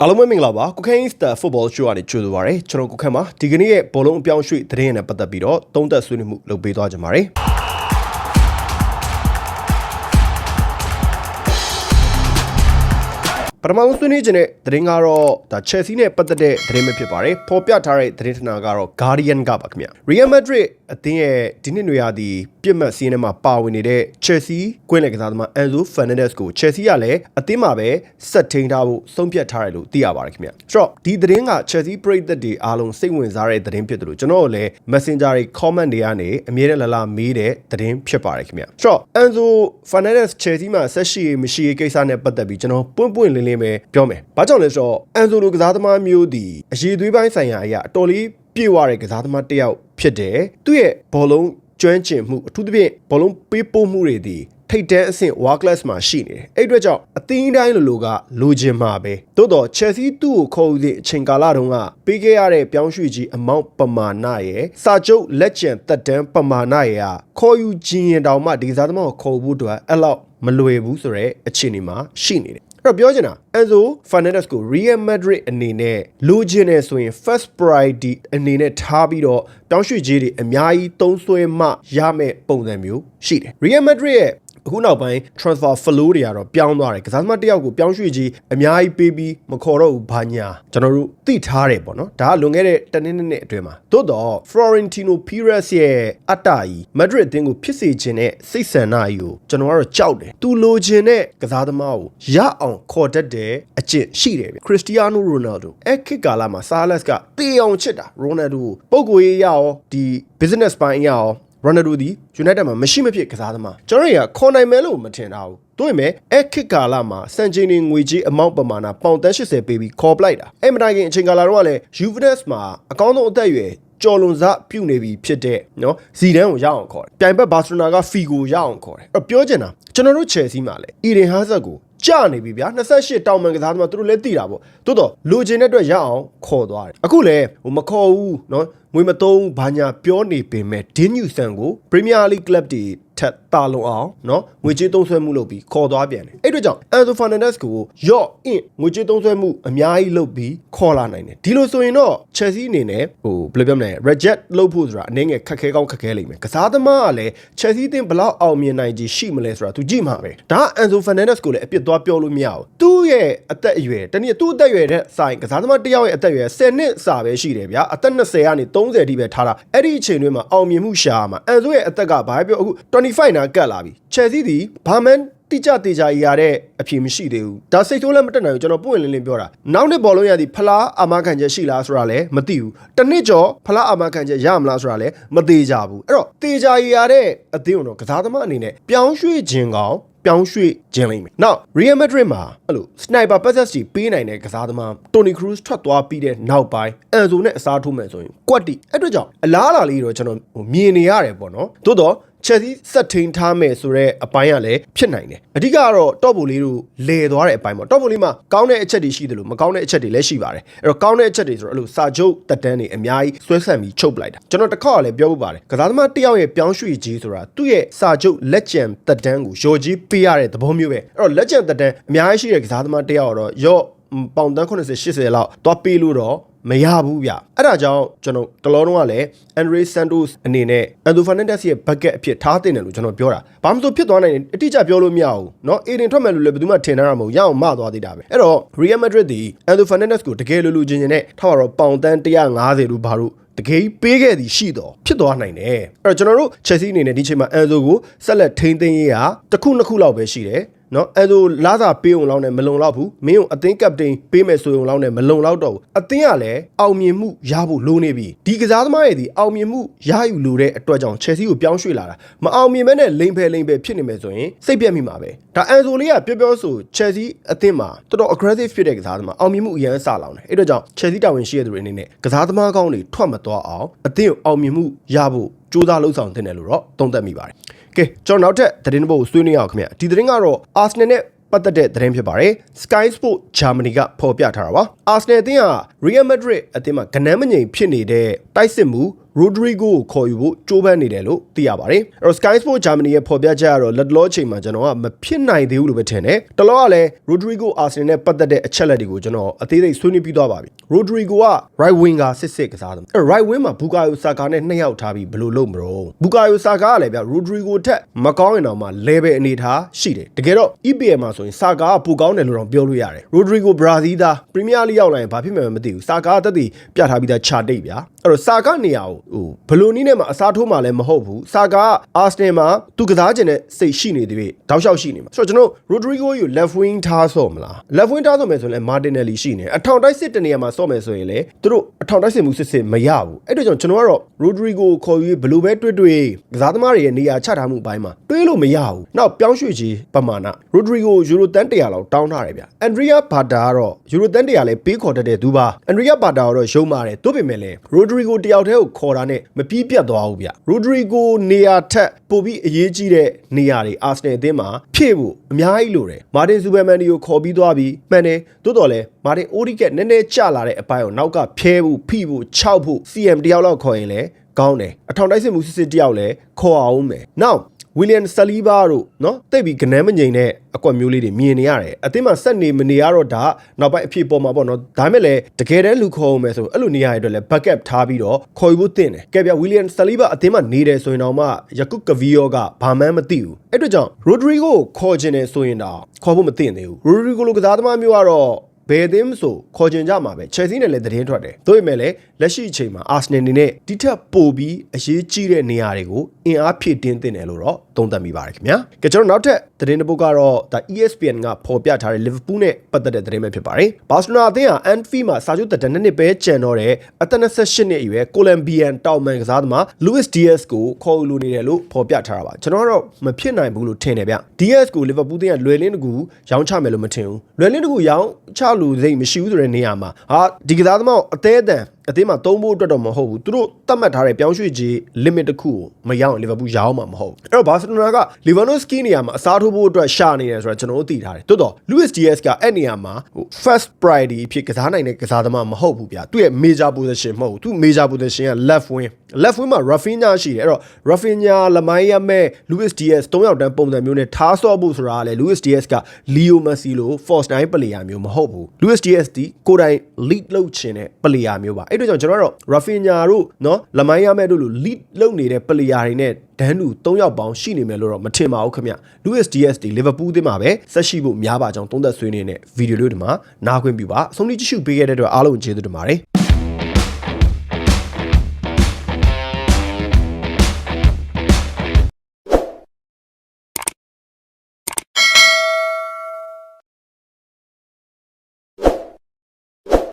အားလုံးပဲမင်္ဂလာပါကုခိုင်းစတာဖုတ်ဘောရှိုးကနေကြိုဆိုပါရစေကျွန်တော်ကုခိုင်းမှာဒီကနေ့ရဲ့ဘောလုံးအပြောင်းရွှေ့သတင်းရနဲ့ပတ်သက်ပြီးတော့သုံးသက်ဆွေးနွေးမှုလုပ်ပေးသွားကြပါမယ် ပထမဆုံးဆွေးနွေးခြင်းတဲ့သတင်းကတော့ဒါ Chelsea နဲ့ပတ်သက်တဲ့သတင်းပဲဖြစ်ပါတယ်။ဖော်ပြထားတဲ့သတင်းဌာနကတော့ Guardian ကပါခင်ဗျ။ Real Madrid အသင်းရဲ့ဒီနှစ်နွေရာသီပြစ်မှတ်စီးထဲမှာပါဝင်နေတဲ့ Chelsea ကွင်းလယ်ကစားသမား Enzo Fernandez ကို Chelsea ကလည်းအသင်းမှာပဲဆက်ထိန်ထားဖို့ဆုံးဖြတ်ထားတယ်လို့သိရပါတယ်ခင်ဗျ။ဆိုတော့ဒီသတင်းက Chelsea ပရိသတ်တွေအားလုံးစိတ်ဝင်စားတဲ့သတင်းဖြစ်တယ်လို့ကျွန်တော်တို့လည်း Messenger တွေ comment တွေကနေအမြဲတမ်းလာလာမေးတဲ့သတင်းဖြစ်ပါတယ်ခင်ဗျ။ဆိုတော့ Enzo Fernandez Chelsea မှာဆက်ရှိမရှိရေးကိစ္စနဲ့ပတ်သက်ပြီးကျွန်တော်ပွင့်ပွင့်လင်းလင်းပဲပြောမယ်။ဘာကြောင့်လဲဆိုတော့ Enzo လိုကစားသမားမျိုးဒီအရေးသွေးပိုင်းဆိုင်ရာအရာအတော်လေးပြေဝတဲ့ကစားသမားတစ်ယောက်ဖြစ်တယ်။သူ့ရဲ့ဘောလုံးကျွမ်းကျင်မှုအထူးသဖြင့်ဘောလုံးပေးပို့မှုတွေဒီထိတ်တန်းအဆင့် world class မှာရှိနေတယ်။အဲ့အတွက်ကြောင့်အသင်းတိုင်းလိုလိုကလိုချင်မှာပဲ။သို့တော့ Chelsea သူ့ကိုခေါ်ယူတဲ့အချိန်ကာလတုန်းကပေးခဲ့ရတဲ့ပြောင်းရွှေ့ကြီးအမောင့်ပမာဏရဲ့စာချုပ်လက်ကျန်သက်တမ်းပမာဏရဲ့ခေါ်ယူခြင်းရင်တောင်မှဒီကစားသမားကိုခေါ်ဖို့အတွက်အဲ့လောက်မလွယ်ဘူးဆိုတော့အခြေအနေမှာရှိနေတယ်။အဲ့ တော့ပြောချင်တာ Enzo Fernandez ကို Real Madrid အနေနဲ့လိုချင်နေဆိုရင် first priority အနေနဲ့ထားပြီးတော့ပြောင်းရွှေ့ခြင်းတွေအများကြီးသုံးစွဲမှရမယ့်ပုံစံမျိုးရှိတယ် Real Madrid ရဲ့ အခုနောက်ပိုင်း transfer flow တွေကတော့ပြောင်းသွားတယ်ကစားသမားတစ်ယောက်ကိုပြောင်းရွှေ့ကြီးအများကြီးပေးပြီးမခေါ်တော့ဘူးဘာညာကျွန်တော်တို့သိထားတယ်ပေါ့နော်ဒါကလွန်ခဲ့တဲ့တနည်းနည်းနဲ့အတွင်းမှာသို့တော့ Florentino Perez ရဲ့အတ္တကြီး Madrid အသင်းကိုဖြစ်စေခြင်းနဲ့စိတ်ဆန္ဒကြီးကိုကျွန်တော်ကတော့ကြောက်တယ်သူလိုချင်တဲ့ကစားသမားကိုရအောင်ခေါ်တတ်တဲ့အကျင့်ရှိတယ်ဗျ Cristiano Ronaldo အဲ့ခေတ်ကာလမှာ Salas ကတေအောင်ချစ်တာ Ronaldo ကိုပုံကိုရေးရအောင်ဒီ business ပိုင်းရ အောင် Ronaldo ဒီ United မှာမရှိမဖြစ်ကစားသမားကျွန်တော်တွေကခေါ်နိုင်မယ်လို့မထင်တာဘူးတို့ရင်မဲ့အဲ့ခစ်ကာလာမှာစံချိန်နေငွေကြီးအမောက်ပမာဏပေါင်တန်း80ပေးပြီးခေါ်ပလိုက်တာအဲ့မတိုင်ခင်အချိန်ကာလာတော့ကလည်း Juventus မှာအကောင်းဆုံးအသက်အရွယ်ကျော်လွန်စားပြုတ်နေပြီဖြစ်တဲ့နော်ဇီဒန်ကိုရအောင်ခေါ်တယ်ပြိုင်ဘက်ဘာစီလိုနာကဖီကိုရအောင်ခေါ်တယ်အဲ့ပြောချင်တာကျွန်တော်တို့ Chelsea မှာလည်း Eden Hazard ကိုကြာ နေပြီဗျာ28တောင်မှန်ကစားသမားသူတို့လည်းသိတာပေါ့တိုးတော့လိုချင်တဲ့အတွက်ရအောင်ခေါ်သွားတယ်အခုလည်းဟိုမခေါ်ဘူးနော်ငွေမသုံးဘာညာပြောနေပေမဲ့ဒင်းညူဆန်ကို Premier League Club တွေ ထက်တာလုံအောင်နော်ငွေကြေးသုံးစွဲမှုလုပ်ပြီးခေါ်သွားပြန်တယ်အဲ့အတွက်ကြောင့် Enzo Fernandez ကိုယော့အင့်ငွေကြေးသုံးစွဲမှုအများကြီးလုပ်ပြီးခေါ်လာနိုင်တယ်ဒီလိုဆိုရင်တော့ Chelsea အနေနဲ့ဟိုဘယ်လိုပြောမလဲ reject လုပ်ဖို့ဆိုတာအနေငယ်ခက်ခဲကောင်းခက်ခဲလိမ့်မယ်ကစားသမားကလည်း Chelsea တင်ဘလောက်အောင်မြင်နိုင်ကြီးရှိမလဲဆိုတာသူကြည့်မှာပဲဒါက Enzo Fernandez ကိုလည်းအပြစ်သွားပြောလို့မရဘူးသူ့ရဲ့အသက်အရွယ်တနည်းသူ့အသက်အရွယ်တဲ့ဆိုင်ကစားသမားတစ်ယောက်ရဲ့အသက်အရွယ်10နှစ်စာပဲရှိတယ်ဗျာအသက်20ကနေ30အထိပဲထားတာအဲ့ဒီအချိန်တွေမှာအောင်မြင်မှုရှာမှာ Enzo ရဲ့အသက်ကဘာပြောအခု25နာကတ်လာပြီ Chelsea ဒီဘာမန်တိကျတေချာရတဲ့အဖြေမရှိသေးဘူးဒါစိတ်ဆိုးလည်းမတက်နိုင်ဘူးကျွန်တော်ပွင့်လင်းလင်းပြောတာနောက်နှစ်ဘောလုံးရသည်ဖလားအာမခံချက်ရှိလားဆိုတာလည်းမသိဘူးတနစ်ကျော်ဖလားအာမခံချက်ရမလားဆိုတာလည်းမသေးကြဘူးအဲ့တော့တေချာရတဲ့အသင်းကတော့ကစားသမားအနေနဲ့ပြောင်းရွှေ့ခြင်းကောင်ပြောင်းရွှေ့ခြင်းလိမ့်မယ်။ Now Real Madrid မှာအဲ့လို sniper passes ကြီးပေးနိုင်တဲ့ကစားသမား Toni Kroos ထွက်သွားပြီးတဲ့နောက်ပိုင်း Enzo နဲ့အစားထိုးမယ်ဆိုရင်ကွက်တီအဲ့အတွက်ကြောင့်အလားအလာလေးတော့ကျွန်တော်ဟိုမြင်နေရတယ်ပေါ့နော်။သို့တော့ Chelsea ဆက်ထိန်ထားမယ်ဆိုတော့အပိုင်းကလည်းဖြစ်နိုင်တယ်အဓိကကတော့ top ဘောလေးတို့လဲသွားတဲ့အပိုင်းပေါ့ top ဘောလေးမှာကောင်းတဲ့အချက်တွေရှိတယ်လို့မကောင်းတဲ့အချက်တွေလည်းရှိပါတယ်အဲ့တော့ကောင်းတဲ့အချက်တွေဆိုတော့အဲ့လိုစာချုပ်တက်တန်းတွေအများကြီးဆွဲဆန့်ပြီးချုပ်ပလိုက်တာကျွန်တော်တစ်ခါကလည်းပြောဖို့ပါတယ်ကစားသမားတစ်ယောက်ရဲ့ပြောင်းရွှေ့ကြီးဆိုတာသူ့ရဲ့စာချုပ်လက်ကျန်တက်တန်းကိုရော်ကြီးပေးရတဲ့သဘောမျိုးပဲအဲ့တော့လက်ကျန်တက်တန်းအများကြီးရှိတဲ့ကစားသမားတစ်ယောက်တော့ရော့ပေါင်တန်း80 80လောက်သွားပေးလို့တော့ မရဘူးဗျအဲ့ဒါကြောင့်ကျွန်တော်တလောတော့ကလည်းအန်ဒရီဆန်တိုစ်အနေနဲ့အန်ဒိုဖာနန်ဒက်စ်ရဲ့ဘက်ကက်အဖြစ်ထားတင်တယ်လို့ကျွန်တော်ပြောတာဘာမှမဆိုဖြစ်သွားနိုင်တယ်အတိအကျပြောလို့မရဘူးเนาะအေဒင်ထွက်မယ်လို့လည်းဘယ်သူမှထင်ထားတာမဟုတ်ရအောင်မသွားသေးတာပဲအဲ့တော့ Real Madrid ဒီအန်ဒိုဖာနန်ဒက်စ်ကိုတကယ်လို့လူချင်းချင်းနဲ့ထားပါတော့ပေါင်တန်း150လို့ဘာလို့တကယ်ပေးခဲ့သည်ရှိတော့ဖြစ်သွားနိုင်တယ်အဲ့တော့ကျွန်တော်တို့ Chelsea အနေနဲ့ဒီချိန်မှာ Enzo ကိုဆက်လက်ထိန်းသိမ်းရေးဟာတစ်ခုနှစ်ခုလောက်ပဲရှိတယ် နော်အဲဆိုလာစာပေးအောင်လောက်နဲ့မလုံလောက်ဘူးမင်းကိုအသင်းကပတိန်ပေးမယ်ဆိုရင်လောက်နဲ့မလုံလောက်တော့ဘူးအသင်းကလည်းအောင်မြင်မှုရဖို့လိုနေပြီဒီကစားသမားရဲ့ဒီအောင်မြင်မှုရယူလိုတဲ့အတွက်ကြောင့် Chelsea ကိုပြောင်းရွှေ့လာတာမအောင်မြင်မဲ့နဲ့လိန်ဖယ်လိန်ဖယ်ဖြစ်နေမယ်ဆိုရင်စိတ်ပြက်မိမှာပဲဒါအန်ဆိုလေးကပြောပြောဆို Chelsea အသင်းမှာတော်တော် aggressive ဖြစ်တဲ့ကစားသမားအောင်မြင်မှုအရန်စလောင်တယ်အဲ့တော့ကြောင့် Chelsea တာဝန်ရှိတဲ့သူတွေအနေနဲ့ကစားသမားကောင်းတွေထွက်မသွားအောင်အသင်းကိုအောင်မြင်မှုရဖို့စူးစမ်းလှုပ်ဆောင်တင်တယ်လို့တော့သုံးသပ်မိပါတယ် ကဲကျွန်တော်နောက်ထပ်သတင်းတစ်ပုဒ်ကိုဆွေးနွေးအောင်ခင်ဗျဒီသတင်းကတော့ Arsenal နဲ့ပတ်သက်တဲ့သတင်းဖြစ်ပါတယ် Sky Sport Germany ကဖော်ပြထားတာပါ Arsenal အသင်းက Real Madrid အသင်းမှာကနန်းမငိမ်ဖြစ်နေတဲ့တိုက်စစ်မှု Rodrigo ကိုခေါ်ယူဖို့ကြိုးပမ်းနေတယ်လို့သိရပါတယ်အဲ့တော့ Sky Sport Germany ရဲ့ဖော်ပြချက်ကတော့လက်တလောအချိန်မှာကျွန်တော်ကမဖြစ်နိုင်သေးဘူးလို့ပဲထင်တယ်တလောကလည်း Rodrigo Arsenal နဲ့ပတ်သက်တဲ့အချက်လက်တွေကိုကျွန်တော်အသေးစိတ်ဆွေးနွေးပြီးသွားပါပြီ Rodrigo က right winger စစ်စစ်ကစားတယ်အဲ့ right wing မှာ Bukayo Saka နဲ့နှစ်ယောက်ထားပြီးဘယ်လိုလုပ်မလို့ Bukayo Saka ကလည်းဗျ Rodrigo ထက်မကောင်းရင်တော့မှ level အနေထားရှိတယ်တကယ်တော့ EPL မှာဆိုရင် Saka ကပိုကောင်းတယ်လို့တော့ပြောလို့ရတယ် Rodrigo Brazil သား Premier League ရောက်လာရင်ဘာဖြစ်မယ်မသိဘူး Saka ကတက်တည်ပြထားပြီးသားခြာတိတ်ဗျာအဲ့တော့ Saka နေရာကိုဟိုဘယ်လိုနည်းနဲ့မှအစားထိုးမှလည်းမဟုတ်ဘူး Saka က Arsenal မှာသူကစားခြင်းနဲ့စိတ်ရှိနေသေးပြီတောက်လျှောက်ရှိနေမှာဆိုတော့ကျွန်တော် Rodrigo ကို left wing ထားဆော့မလား left wing ထားဆော့မယ်ဆိုရင်လည်း Martinelli ရှိနေအထောင်တိုက်စစ်တနေရာမှာဆော့မယ်ဆိုရင်လည်းသူတို့အထောင်တိုက်စစ်မှုစစ်စစ်မရဘူးအဲ့တော့ကျွန်တော်ကတော့ Rodrigo ကိုခေါ်ယူဘယ်လိုပဲတွေ့တွေ့ကစားသမားတွေရဲ့နေရာချထားမှုဘိုင်းမှာတွေးလို့မရဘူးနောက်ပြောင်းရွှေ့ကြီးပမာဏ Rodrigo ယူရိုတန်100လောက်တောင်းထားတယ်ဗျ Andrea Bata ကတော့ယူရိုတန်100လည်းပေးခေါ်တတ်တဲ့သူပါ Andrea Bata ကတော့ရုံမာတယ်တို့ပေမဲ့လည်း Rodrigo တယောက်တည်းကိုခေါ်တာနဲ့မပြီးပြတ်သွားဘူးဗျ Rodrigo နေရာထက်ပိုပြီးအရေးကြီးတဲ့နေရာတွေ Arsenal အသင်းမှာဖြည့်ဖို့အများကြီးလိုတယ် Martin Zuberman ကိုခေါ်ပြီးသွားပြီးမှန်တယ်တိုးတော်လဲ Martin Odegaard နည်းနည်းကျလာတဲ့အပိုင်းကိုနောက်ကဖျဲဖို့ဖိဖို့ခြောက်ဖို့ CM တယောက်လောက်ခေါ်ရင်လည်းကောင်းတယ်အထောင်တိုက်စစ်မှုစစ်စစ်တယောက်လည်းခေါ်အောင်မယ်နောက် ဝီလီယန်ဆလီဘာတို့နော်တိတ်ပြီးကနန်းမငိန်တဲ့အကွက်မျိုးလေးတွေမြင်နေရတယ်အသင်းမှာဆက်နေမနေရတော့ဒါနောက်ပိုင်းအဖြစ်ပေါ်မှာပေါ့နော်ဒါမဲ့လည်းတကယ်တမ်းလူခေါ်အောင်မယ်ဆိုအဲ့လိုနေရာတွေအတွက်လည်း backup ထားပြီးတော့ခေါ်ယူဖို့တင်တယ်ကဲဗျဝီလီယန်ဆလီဘာအသင်းမှာနေတယ်ဆိုရင်တော့မှယကုကဗီယောကဘာမှန်းမသိဘူးအဲ့တို့ကြောင့်ရိုဒရီဂိုကိုခေါ်ခြင်းနဲ့ဆိုရင်တော့ခေါ်ဖို့မတင်သေးဘူးရိုဒရီဂိုလိုကစားသမားမျိုးကတော့ဘယ်အသင်းမဆိုခေါ်ချင်ကြမှာပဲ Chelsea နဲ့လည်းသတင်းထွက်တယ်။သို့ပေမဲ့လည်းလက်ရှိအချိန်မှာ Arsenal အနေနဲ့ဒီထက်ပိုပြီးအရေးကြီးတဲ့နေရာတွေကိုအင်အားဖြည့်တင်းတင်တယ်လို့တော့ သုံးသပ်မိပါတယ်ခင်ဗျာ။ကြကျွန်တော်နောက်ထပ်သတင်းတစ်ပုဒ်ကတော့ဒါ ESPN ကဖော်ပြထားတဲ့ Liverpool နဲ့ပတ်သက်တဲ့သတင်းပဲဖြစ်ပါတယ်။ Barcelona အသင်းဟာ Anfield မှာစာချုပ်သက်တမ်းနှစ်နှစ်ပဲကျန်တော့တဲ့အသက်28နှစ်အရွယ် Colombian တောင်မန်ကစားသမား Luis Diaz ကိုခေါ်ယူလိုနေတယ်လို့ဖော်ပြထားတာပါ။ကျွန်တော်ကတော့မဖြစ်နိုင်ဘူးလို့ထင်တယ်ဗျ။ Diaz ကို Liverpool အသင်းကလွယ်လင်းတကူရောင်းချမယ်လို့မထင်ဘူး။လွယ်လင်းတကူရောင်းချလို့စိတ်မရှိဘူးဆိုတဲ့နေရာမှာဟာဒီကစားသမားကိုအသေးအတန် အသင်းမှာသုံးဖို့အတွက်တော့မဟုတ်ဘူးသူတို့သတ်မှတ်ထားတဲ့ပြောင်းရွှေ့ခြင်း limit တစ်ခုကိုမရောက်ရင်လီဗာပူးရောင်းမှာမဟုတ်ဘူးအဲ့တော့ဘာစီလိုနာကလီဗာနိုစကီနေရာမှာအစားထိုးဖို့အတွက်ရှာနေတယ်ဆိုတော့ကျွန်တော်တို့သိထားတယ်တိုးတော့ Luis Diaz ကအဲ့နေရာမှာဟို first priority ဖြစ်ကစားနိုင်တဲ့ကစားသမားမဟုတ်ဘူးဗျာသူ့ရဲ့ major position မဟုတ်ဘူးသူ major position က left wing left wing မှာ Rafinha ရှိတယ်အဲ့တော့ Rafinha လမိုင်းရမဲ့ Luis Diaz ၃ယောက်တန်းပုံစံမျိုးနဲ့ထားဆော့ဖို့ဆိုတာကလေ Luis Diaz က Leo Messi လို force 9 player မျိုးမဟုတ်ဘူး Luis Diaz ဒီကိုယ်တိုင် lead လုပ်ခြင်းတဲ့ player မျိုးပါအဲ့တို့ကြောင့်ကျွန်တော်တို့ Rafinha တို့နော်လမိုင်းရမဲ့တို့လို lead လုပ်နေတဲ့ player တွေနဲ့ဒန်းတူ၃ယောက်ပေါင်းရှိနေမယ်လို့တော့မထင်ပါဘူးခင်ဗျ Luis Diaz ဒီ Liverpool အသင်းမှာပဲဆက်ရှိဖို့များပါကြောင်းသုံးသပ်ဆွေးနွေးနေတဲ့ဗီဒီယိုလေးဒီမှာနားခွင့်ပြုပါအဆုံးထိကြည့်ရှုပေးခဲ့တဲ့အတွက်အားလုံးကျေးဇူးတင်ပါတယ်